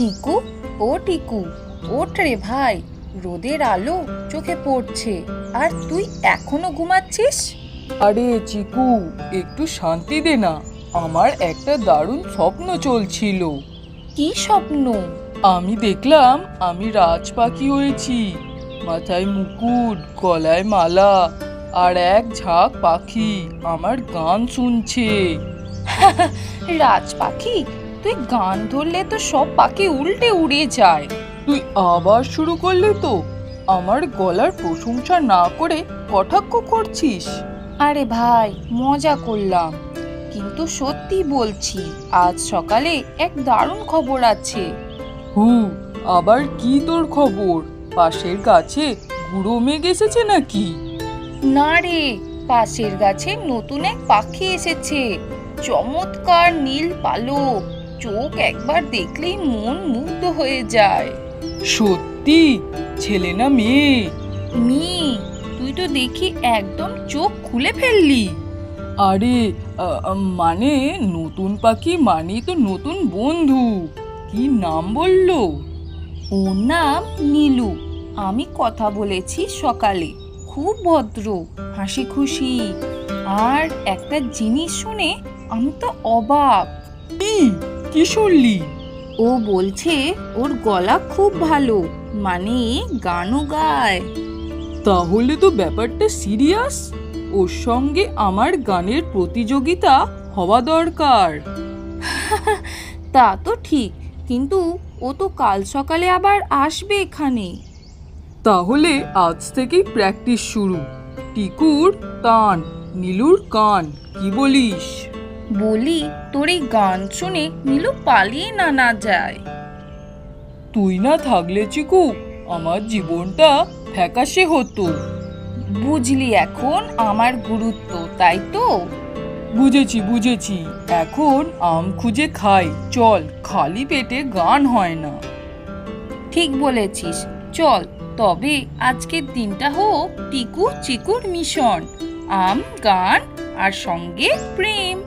টিকু ও টিকু ওঠ রে ভাই রোদের আলো চোখে পড়ছে। আর তুই এখনও ঘুমাচ্ছিস? আরে চিকু একটু শান্তি দে না। আমার একটা দারুণ স্বপ্ন চলছিল। কি স্বপ্ন? আমি দেখলাম আমি রাজ পাখি হয়েছি। মাথায় মুকুট গলায় মালা আর এক ঝাঁক পাখি আমার গান শুনছে। রাজ পাখি তুই গান ধরলে তো সব পাখি উল্টে উড়ে যায়। তুই আবার শুরু করলে তো। আমার গলার প্রশংসা না করে কটাক্ষ করছিস? আরে ভাই মজা করলাম। কিন্তু সত্যি বলছি আজ সকালে এক দারুণ খবর আছে। হু আবার কি তোর খবর? পাশের গাছে গুঁড়ো মেঘ এসেছে নাকি? না রে পাশের গাছে নতুন এক পাখি এসেছে। চমৎকার নীল পালক। চোখ একবার দেখলেই মন মুগ্ধ হয়ে যায়। সত্যি? ছেলে না মেয়ে? মি তুই তো দেখি একদম চোখ খুলে ফেললি। আরে আ, মানে নতুন পাখি মানে তো নতুন বন্ধু। কি নাম বলল? ওর নাম নীলু। আমি কথা বলেছি সকালে। খুব ভদ্র হাসি খুশি আর একটা জিনিস শুনে আমি তো অবাক। কি? কি শুনলি? ও বলছে ওর গলা খুব ভালো মানে গানও গায়। তাহলে তো ব্যাপারটা সিরিয়াস? ওর সঙ্গে আমার গানের প্রতিযোগিতা হওয়া দরকার। তা তো ঠিক কিন্তু ও তো কাল সকালে আবার আসবে এখানে। তাহলে আজ থেকেই প্র্যাকটিস শুরু। টিকুর তান নীলুর কান কি বলিস? বলি তোর এই গান শুনে নীলু পালিয়ে না না যায়। তুই না থাকলে চিকু আমার জীবনটা ফ্যাকাশে হতো। বুঝলি এখন আমার গুরুত্ব তাই তো? বুঝেছি বুঝেছি। এখন আম খুঁজে খাই। চল খালি পেটে গান হয় না। ঠিক বলেছিস। চল তবে আজকের দিনটা হোক টিকু চিকুর মিশন। আম গান আর সঙ্গে প্রেম।